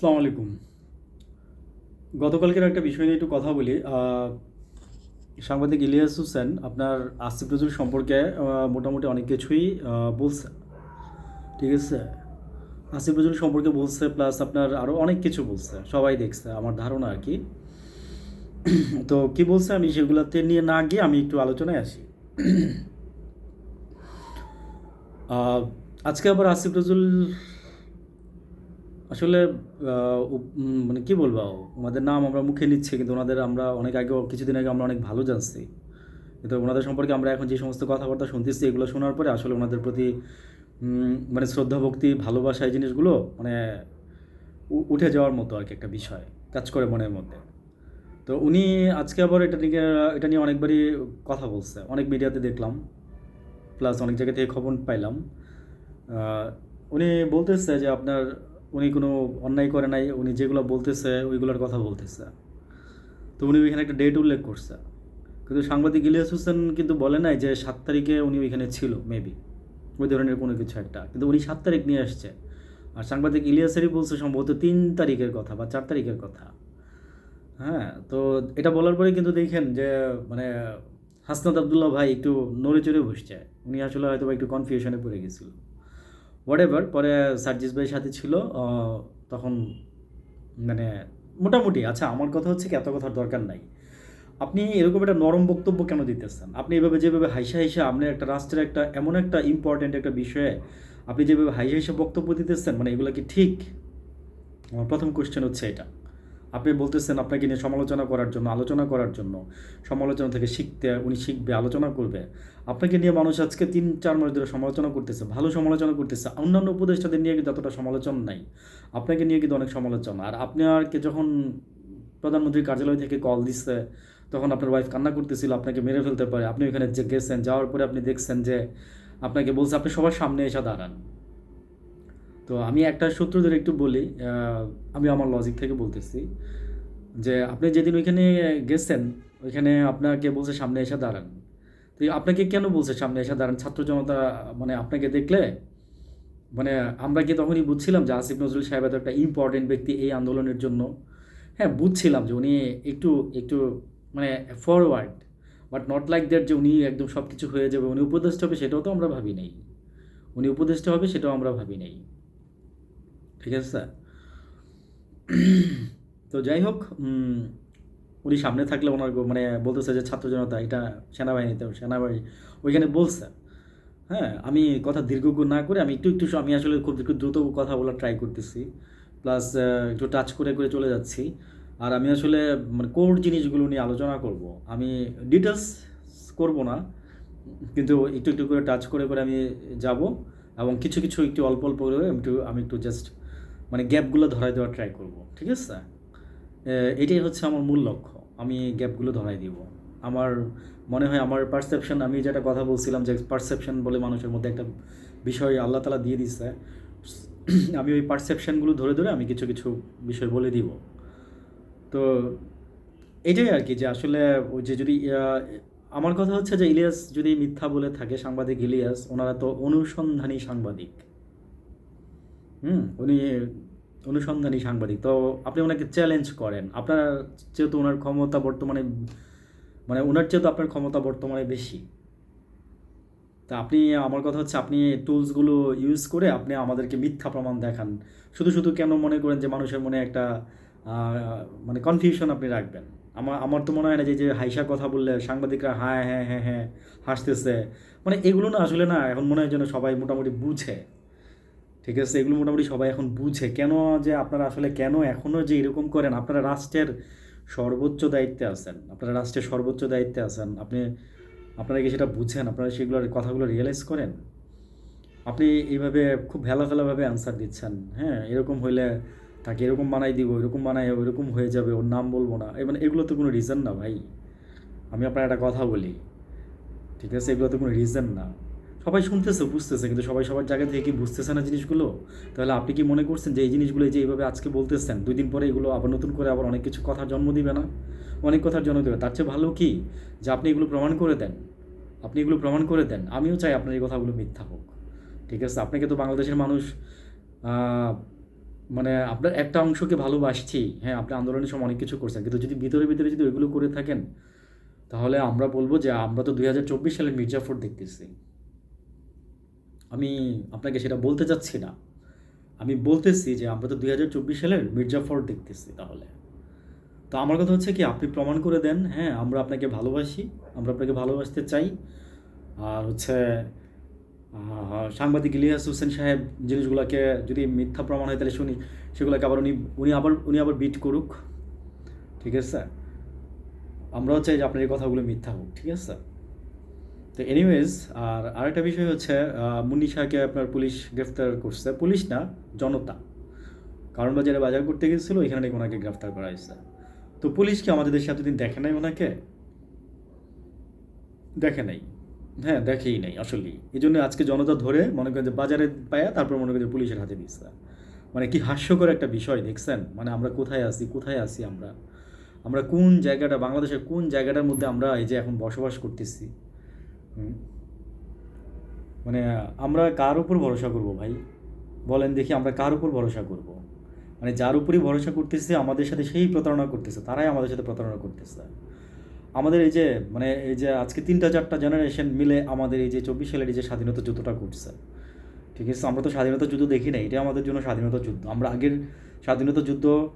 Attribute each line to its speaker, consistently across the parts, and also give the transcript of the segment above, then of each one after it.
Speaker 1: আসসালামু আলাইকুম। গতকালকের একটা বিষয় নিয়ে একটু কথা বলি। সাংবাদিক ইলিয়াস হোসেন আপনার আসিফ নজরুল সম্পর্কে মোটামুটি অনেক কিছুই বলছে। ঠিক আছে? আসিফ নজরুল সম্পর্কে বলছে প্লাস আপনার আরও অনেক কিছু বলছে। সবাই দেখছে, আমার ধারণা আর কি। তো কি বলছে আমি সেগুলোতে নিয়ে না গিয়ে আমি একটু আলোচনায় আসি। আজকে আবার আসিফ নজরুল আসলে মানে কি বলব, ওনাদের নাম আমরা মুখে নিচ্ছি, কিন্তু ওনাদের আমরা অনেক আগে কিছুদিন আগে আমরা অনেক ভালো জানছি। কিন্তু ওনাদের সম্পর্কে আমরা এখন যে সমস্ত কথাবার্তা শুনতেছি, এগুলো শোনার পরে আসলে ওনাদের প্রতি মানে শ্রদ্ধা, ভক্তি, ভালোবাসা এই জিনিসগুলো মানে উঠে যাওয়ার মতো আর কি একটা বিষয়, কাজ করে মনের মধ্যে। তো উনি আজকে আবার এটা নিয়ে এটা নিয়ে অনেকবারই কথা বলছে। অনেক মিডিয়াতে দেখলাম, প্লাস অনেক জায়গা থেকে খবর পাইলাম। উনি বলতেছে যে আপনার উনি কোনো অন্যায় করে নাই, উনি যেগুলো বলতেছে, ওইগুলোর কথা বলতেছে। তো উনি ওইখানে একটা ডেট উল্লেখ করছে। কিন্তু সাংবাদিক ইলিয়াস হোসেন কিন্তু বলে নাই যে সাত তারিখে উনি ওইখানে ছিল মেবি ওই ধরনের কোনো কিছু একটা। কিন্তু উনি সাত তারিখ নিয়ে আসছে। আর সাংবাদিক ইলিয়াসেরই বলছে সম্ভবত তিন তারিখের কথা বা চার তারিখের কথা। হ্যাঁ তো এটা বলার পরে কিন্তু দেখেন যে মানে হাসনাত আবদুল্লাহ ভাই একটু নড়ে চড়ে বসছে। উনি আসলে হয়তো একটু কনফিউশনে পড়ে গেছিল। হোয়াট এভার পরে সার্জিস ভাইয়ের সাথে ছিল তখন মানে মোটামুটি আচ্ছা আমার কথা হচ্ছে কি, এত কথার দরকার নাই। আপনি এরকম একটা নরম বক্তব্য কেন দিতেছেন? আপনি এভাবে যেভাবে হাইসা হাইসা আপনি একটা রাষ্ট্রের একটা এমন একটা ইম্পর্ট্যান্ট একটা বিষয়ে আপনি যেভাবে হাইসা হাইসা বক্তব্য দিতেছেন মানে এগুলো কি ঠিক? আমার প্রথম কোশ্চেন হচ্ছে এটা। আপনি বলতেছেন আপনাকে নিয়ে সমালোচনা করার জন্য, আলোচনা করার জন্য। সমালোচনা থেকে শিখতে, উনি শিখবে, আলোচনা করবে। আপনাকে নিয়ে মানুষ আজকে তিন, চার মাস ধরে সমালোচনা করতেছে, ভালো সমালোচনা করতেছে। অন্যান্য উপদেষ্টাদের নিয়ে কিন্তু এতটা সমালোচনা নাই। আপনাকে নিয়ে কিন্তু অনেক সমালোচনা। আর আপনি আর আপনাকে যখন প্রধানমন্ত্রীর কার্যালয় থেকে কল দিচ্ছে তখন আপনার ওয়াইফ কান্না করতেছিল, আপনাকে মেরে ফেলতে পারে। আপনি ওইখানে যে গেছেন, যাওয়ার পরে আপনি দেখছেন যে, আপনাকে বলছে, আপনি সবার সামনে এসে দাঁড়ান। তো আমি একটা সূত্র ধরে একটু বলি আমি আমার লজিক থেকে বলতেছি যে আপনি যেদিন ওইখানে গেছেন, ওইখানে আপনাকে বলছে সামনে এসে দাঁড়ান। তো আপনাকে কেন বলছে সামনে এসে দাঁড়ান? ছাত্র জনতা মানে আপনাকে দেখলে? মানে আমরা কি তখনই বুঝছিলাম যে আসিফ নজরুল সাহেব এত একটা ইম্পর্টেন্ট ব্যক্তি এই আন্দোলনের জন্য? হ্যাঁ বুঝছিলাম যে উনি একটু একটু মানে forward but not like that যে উনি একদম সব কিছু হয়ে যাবে, উনি উপদেষ্টা হবে সেটাও তো আমরা ভাবি নাই। উনি উপদেষ্টা হবে সেটাও আমরা ভাবি নাই। ঠিক আছে, স্যার? তো যাই হোক উনি সামনে থাকলে ওনার মানে বলতেছে যে ছাত্র জনতা, এটা সেনাবাহিনীতে সেনাবাহিনী। ওইখানে বলছে হ্যাঁ আমি কথা দীর্ঘ না করে আমি একটু একটু আমি আসলে খুব একটু দ্রুত কথা বলার ট্রাই করতেছি। প্লাস একটু টাচ করে করে চলে যাচ্ছি। আর আমি আসলে মানে কোর জিনিসগুলো নিয়ে আলোচনা করব। আমি ডিটেলস করব না, কিন্তু একটু একটু করে টাচ করে করে আমি যাব এবং কিছু কিছু একটু অল্প অল্প করে একটু, আমি একটু জাস্ট মানে গ্যাপগুলো ধরাই দেওয়ার ট্রাই করব, ঠিক আছে? এটাই হচ্ছে আমার মূল লক্ষ্য। আমি গ্যাপগুলো ধরাই দিব। আমার মনে হয় আমার পারসেপশন আমি যেটা কথা বলছিলাম যে পারসেপশন বলে মানুষের মধ্যে একটা বিষয় আল্লাহ তালা দিয়ে দিচ্ছে আমি ওই পারসেপশনগুলো ধরে ধরে আমি কিছু কিছু বিষয় বলে দিব। তো এটাই আর কি যে আসলে ওই যে যদি আমার কথা হচ্ছে যে ইলিয়াস যদি মিথ্যা বলে থাকে সাংবাদিক ইলিয়াস, ওনারা তো অনুসন্ধানী সাংবাদিক। হুম, উনি অনুসন্ধানী সাংবাদিক। তো আপনি ওনাকে চ্যালেঞ্জ করেন। আপনার যেহেতু ওনার ক্ষমতা বর্তমানে মানে ওনার চেয়ে তো আপনার ক্ষমতা বর্তমানে বেশি। তা আপনি, আমার কথা হচ্ছে আপনি টুলসগুলো ইউজ করে আপনি আমাদেরকে মিথ্যা প্রমাণ দেখান। শুধু শুধু কেন মনে করেন যে মানুষের মনে একটা মানে কনফিউশন আপনি রাখবেন? আমার আমার তো মনে হয় না যে যে হাইসা কথা বললে সাংবাদিকরা হ্যাঁ হ্যাঁ হ্যাঁ হ্যাঁ হাসতেছে। মানে এগুলো না আসলে না, এখন মনে হয় যেন সবাই মোটামুটি বুঝে। ঠিক আছে, এগুলো মোটামুটি সবাই এখন বুঝে। কেন যে আপনারা আসলে কেন এখনও যে এরকম করেন? আপনারা রাষ্ট্রের সর্বোচ্চ দায়িত্বে আছেন। আপনারা রাষ্ট্রের সর্বোচ্চ দায়িত্বে আছেন। আপনি, আপনারা কি সেটা বুঝেন? আপনারা সেগুলোর কথাগুলো রিয়েলাইজ করেন? আপনি এইভাবে খুব ভেলা ফেলাভাবে অ্যান্সার দিচ্ছেন। হ্যাঁ এরকম হইলে তাকে এরকম বানাই দিব, এরকম বানাই ওইরকম হয়ে যাবে, ওর নাম বলব না। মানে এগুলো তো কোনো রিজন না ভাই। আমি আপনার একটা কথা বলি। ঠিক আছে এগুলো তো কোনো রিজন না। সবাই শুনতেছে, বুঝতেছে, কিন্তু সবাই সবার জায়গা থেকে কি বুঝতেছে না জিনিসগুলো? তাহলে আপনি কি মনে করছেন যে এই জিনিসগুলো যে এইভাবে আজকে বলতেছেন, দুই দিন পরে এগুলো আবার নতুন করে আবার অনেক কিছু কথার জন্ম দিবে না? অনেক কথার জন্ম দেবে। তার চেয়ে ভালো কি? যে আপনি এগুলো প্রমাণ করে দেন। আপনি এগুলো প্রমাণ করে দেন। আমিও চাই আপনার এই কথাগুলো মিথ্যা হোক। ঠিক আছে? আপনাকে তো বাংলাদেশের মানুষ মানে আপনার একটা অংশকে ভালোবাসছি। হ্যাঁ আপনি আন্দোলনের সময় অনেক কিছু করছেন। কিন্তু যদি ভিতরে ভিতরে যদি ওইগুলো করে থাকেন, তাহলে আমরা বলব যে আমরা তো দুই হাজার চব্বিশ সালের মির্জাফর দেখতেছি। আমি আপনাকে সেটা বলতে চাচ্ছি না। আমি বলতেছি যে আমরা তো দুই হাজার চব্বিশ সালের মির্জাফর দেখতেছি তাহলে। তো আমার কথা হচ্ছে কি, আপনি প্রমাণ করে দেন হ্যাঁ আমরা আপনাকে ভালোবাসি, আমরা আপনাকে ভালোবাসতে চাই। আর হচ্ছে সাংবাদিক ইলিয়াস হোসেন সাহেব জিনিসগুলোকে যদি মিথ্যা প্রমাণ হয়, তাহলে শুনি, সেগুলোকে আবার উনি উনি আবার উনি আবার বিট করুক। ঠিক আছে? আমরাও চাই যে আপনার এই কথাগুলো মিথ্যা হোক, ঠিক আছে? তো এনিওয়েজ আর আরেকটা বিষয় হচ্ছে মুন্নি শাহকে আপনার পুলিশ গ্রেফতার করছে। পুলিশ না, জনতা। কারণ বাজারে বাজার করতে গেছিল এখানে নাকি ওনাকে গ্রেফতার করা হয়েছে। তো পুলিশ কি আমাদের দেশে এতদিন দেখে নাই ওনাকে? দেখে নাই। হ্যাঁ দেখেই নাই, আসলেই। এই জন্য আজকে জনতা ধরে মনে করেন যে বাজারে পায়া, তারপর মনে করেন যে পুলিশের হাতে দিচ্ছে মানে কি হাস্যকর একটা বিষয়, দেখছেন? মানে আমরা কোথায় আছি কোথায় আছি আমরা? আমরা কোন জায়গাটা, বাংলাদেশের কোন জায়গাটার মধ্যে আমরা এই যে এখন বসবাস করতেছি? মানে আমরা কার উপর ভরসা করব ভাই? বলেন দেখি আমরা কার উপর ভরসা করব? মানে যার উপরই ভরসা করতেছে, আমাদের সাথে সেই প্রতারণা করতেছে, তারাই আমাদের সাথে প্রতারণা করতেছে। আমাদের এই যে মানে এই যে আজকে তিনটা চারটা জেনারেশন মিলে আমাদের এই যে চব্বিশ সালের এই যে স্বাধীনতা যুদ্ধটা করছে ঠিক আছে? আমরা তো স্বাধীনতা যুদ্ধ দেখি না এটা আমাদের জন্য স্বাধীনতা যুদ্ধ। আমরা আগের স্বাধীনতা যুদ্ধ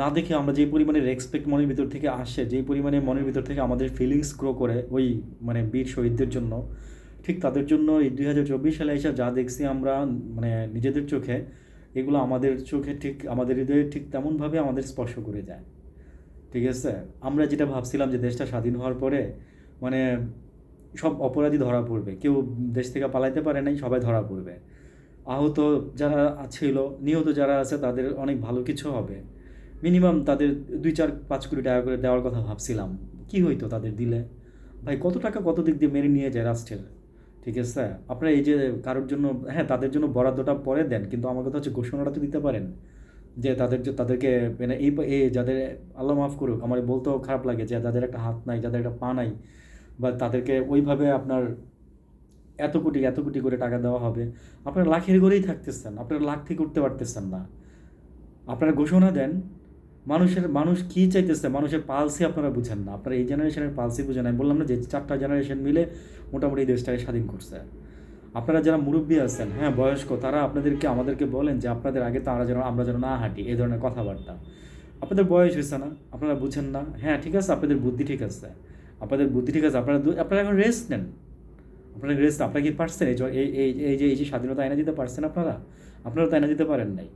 Speaker 1: না দেখে আমরা যেই পরিমাণে রেসপেক্ট মনের ভিতর থেকে আসে, যেই পরিমাণে মনের ভিতর থেকে আমাদের ফিলিংস গ্রো করে ওই মানে বীর শহীদদের জন্য, ঠিক তাদের জন্য এই দুই হাজার চব্বিশ সালে এসে যা দেখছি আমরা মানে নিজেদের চোখে, এগুলো আমাদের চোখে ঠিক, আমাদের হৃদয়ে ঠিক তেমনভাবে আমাদের স্পর্শ করে যায়। ঠিক আছে? আমরা যেটা ভাবছিলাম যে দেশটা স্বাধীন হওয়ার পরে মানে সব অপরাধী ধরা পড়বে। কেউ দেশ থেকে পালাইতে পারে নাই, সবাই ধরা পড়বে। আহত যারা ছিল, নিহত যারা আছে, তাদের অনেক ভালো কিছু হবে। মিনিমাম তাদের দুই চার পাঁচ কোটি টাকা করে দেওয়ার কথা ভাবছিলাম। কি হইতো তাদের দিলে? ভাই, কত টাকা কত দিক দিয়ে মেরে নিয়ে যায় রাষ্ট্রের? ঠিক আছে? আপনারা এই যে কারোর জন্য হ্যাঁ তাদের জন্য বরাদ্দটা পরে দেন, কিন্তু আমার কথা হচ্ছে ঘোষণাটা তো দিতে পারেন। যে তাদের তাদেরকে মানে এই এই যাদের, আল্লাহ মাফ করুক, আমার বলতেও খারাপ লাগে যে যাদের একটা হাত নাই, যাদের একটা পা নাই, বা তাদেরকে ওইভাবে আপনার এত কোটি এত কোটি করে টাকা দেওয়া হবে। আপনারা লাখের ঘরেই থাকতেছেন, আপনারা লাখ থেকে উঠতে পারতেছেন না। আপনারা ঘোষণা দেন মানুষের, মানুষ কী চাইতেছে? মানুষের পালসি আপনারা বুঝেন না। আপনারা এই জেনারেশনের পালসি বুঝেন আমি বললাম না যে চারটা জেনারেশন মিলে মোটামুটি এই দেশটাকে স্বাধীন করছে। আপনারা যারা মুরব্বী আছেন হ্যাঁ বয়স্ক, তারা আপনাদেরকে, আমাদেরকে বলেন যে আপনাদের আগে তারা যেন, আমরা যেন না হাঁটি, এই ধরনের কথাবার্তা। আপনাদের বয়স হয়েছে না? আপনারা বুঝেন না? হ্যাঁ ঠিক আছে, আপনাদের বুদ্ধি ঠিক আছে। আপনাদের বুদ্ধি ঠিক আছে, আপনারা আপনারা এখন রেস্ট নেন। আপনারা রেস্ট আপনারা কি পারছেন? এই এই এই যে এই যে স্বাধীনতা এনে দিতে পারছেন আপনারা? আপনারা তো এনে দিতে পারেন নাই।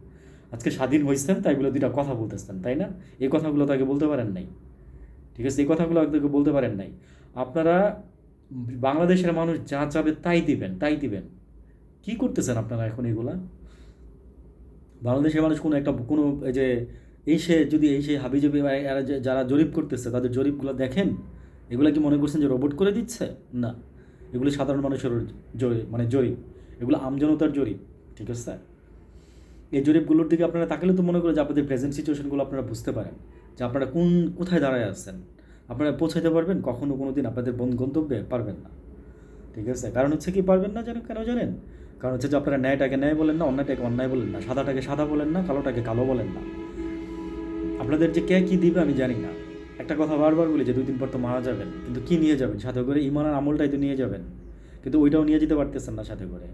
Speaker 1: আজকে স্বাধীন হয়েছেন তাই বলে দুইটা কথা বলতেছেন, তাই না? এই কথাগুলো তাকে বলতে পারেন নাই। ঠিক আছে? এই কথাগুলো আপনাকে বলতে পারেন নাই। আপনারা বাংলাদেশের মানুষ যা চাবে তাই দিবেন তাই দিবেন। কি করতেছেন আপনারা এখন এগুলা? বাংলাদেশের মানুষ কোনো একটা, কোনো এই যে, এই সে যদি এই সে হাবিজাবি যারা জরিপ করতেছে, তাদের জরিপগুলো দেখেন? এগুলো কি মনে করছেন যে রোবট করে দিচ্ছে? না। এগুলো সাধারণ মানুষের জরিপ মানে জরিপ। এগুলো আমজনতার জরিপ। ঠিক আছে? এই জরিপগুলোর দিকে আপনারা তাকালে তো মনে করে যে আপনাদের প্রেজেন্ট সিচুয়েশনগুলো আপনারা বুঝতে পারেন যে আপনারা কোন, কোথায় দাঁড়ায় আছেন। আপনারা পৌঁছাইতে পারবেন, কখনো কোনো দিন আপনাদের গন্তব্যে পারবেন না। ঠিক আছে? কারণ হচ্ছে কি, পারবেন না জানেন কেন জানেন? কারণ হচ্ছে যে আপনারা ন্যায়টাকে ন্যায় বলেন না, অন্যায়টাকে অন্যায় বলেন না, সাদাটাকে সাদা বলেন না, কালোটাকে কালো বলেন না। আপনাদের যে কে কী দিবে আমি জানি না। একটা কথা বারবার বলি যে দুই দিন পর তো মারা যাবেন, কিন্তু কী নিয়ে যাবেন? সাথে করে ইমান আর আমলটাই তো নিয়ে যাবেন। কিন্তু ওইটাও নিয়ে যেতে পারতেছেন না সাথে করে।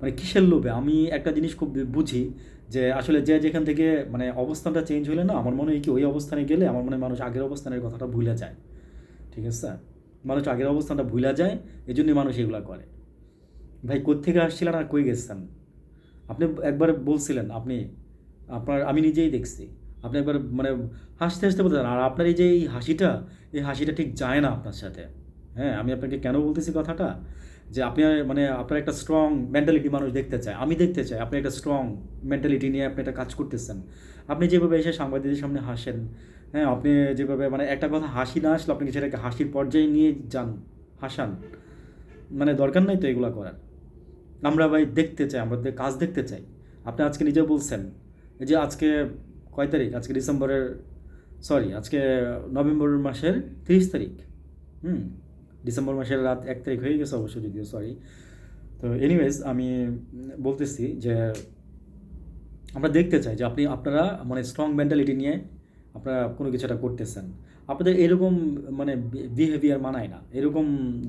Speaker 1: মানে কিসের লোভে? আমি একটা জিনিস খুব বুঝি যে আসলে যে যেখান থেকে মানে অবস্থানটা চেঞ্জ হলে না, আমার মনে হয় কি ওই অবস্থানে গেলে আমার মনে হয় মানুষ আগের অবস্থানের কথাটা ভুলে যায়। ঠিক আছে? মানুষ আগের অবস্থানটা ভুলে যায় এই জন্যই মানুষ এগুলা করে। ভাই, কোত্থেকে আসছিলেন আর কই গেছেন? আপনি একবার বলছিলেন, আপনি, আপনার, আমি নিজেই দেখছি। আপনি একবার মানে হাসতে হাসতে বলতেন আর আপনার এই যে এই হাসিটা এই হাসিটা ঠিক যায় না আপনার সাথে। হ্যাঁ আমি আপনাকে কেন বলতেছি কথাটা? যে আপনি মানে আপনার একটা স্ট্রং মেন্টালিটি মানুষ দেখতে চায়। আমি দেখতে চাই, আপনি একটা স্ট্রং মেন্টালিটি নিয়ে আপনি একটা কাজ করতেছেন। আপনি যেভাবে এসে সাংবাদিকদের সামনে হাসেন হ্যাঁ আপনি যেভাবে মানে একটা কথা হাসি না আসলে আপনি সেটাকে হাসির পর্যায়ে নিয়ে যান, হাসান। মানে দরকার নাই তো এগুলো করার। আমরা ভাই দেখতে চাই, আমরা কাজ দেখতে চাই। আপনি আজকে নিজে বলছেন, এই যে আজকে কয় তারিখ? আজকে ডিসেম্বরের সরি আজকে নভেম্বর মাসের তিরিশ তারিখ, হুম? ডিসেম্বর মাসের রাত এক তারিখ হয়ে গেছে অবশ্য যদিও সরি তো এনিওয়েজ আমি বলতেছি যে আমরা দেখতে চাই যে আপনি, আপনারা মানে স্ট্রং মেন্টালিটি নিয়ে আপনারা কোনো কিছু একটা করতেছেন। আপনাদের এরকম মানে বিহেভিয়ার মানায় না। এরকম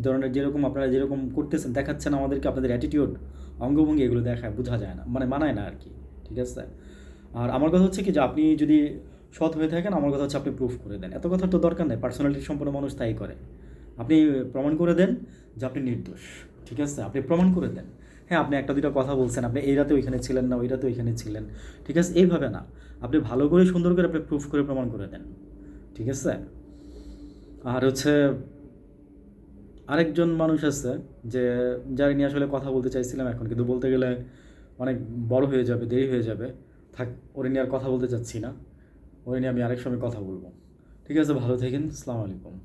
Speaker 1: ধরনের যেরকম আপনারা যেরকম করতেছেন, দেখাচ্ছেন আমাদেরকে, আপনাদের অ্যাটিটিউড অঙ্গভঙ্গি এগুলো দেখায়, বোঝা যায় না। মানে মানায় না আর কি ঠিক আছে? আর আমার কথা হচ্ছে কি যে আপনি যদি সৎ হয়ে থাকেন, আমার কথা হচ্ছে আপনি প্রুফ করে দেন। এত কথা তো দরকার নেই পার্সোনালিটি সম্পন্ন মানুষ তাই করে। আপনি প্রমাণ করে দেন যে আপনি নির্দোষ, ঠিক আছে? আপনি প্রমাণ করে দেন। হ্যাঁ আপনি একটা দুটো কথা বলছেন, আপনি এই রাতে ওইখানে ছিলেন না, ওই রাতে ওইখানে ছিলেন, ঠিক আছে? এইভাবে না, আপনি ভালো করে, সুন্দর করে আপনি প্রুফ করে প্রমাণ করে দেন, ঠিক আছে? আর হচ্ছে আরেকজন মানুষ আছে যে, যার নিয়ে আসলে কথা বলতে চাইছিলাম এখন, কিন্তু বলতে গেলে অনেক বড় হয়ে যাবে, দেরি হয়ে যাবে। থাক, ওরে নিয়ে আর কথা বলতে চাচ্ছি না। ওরে নিয়ে আমি আরেক সময় কথা বলব। ঠিক আছে, ভালো থাকেন আসসালামু আলাইকুম।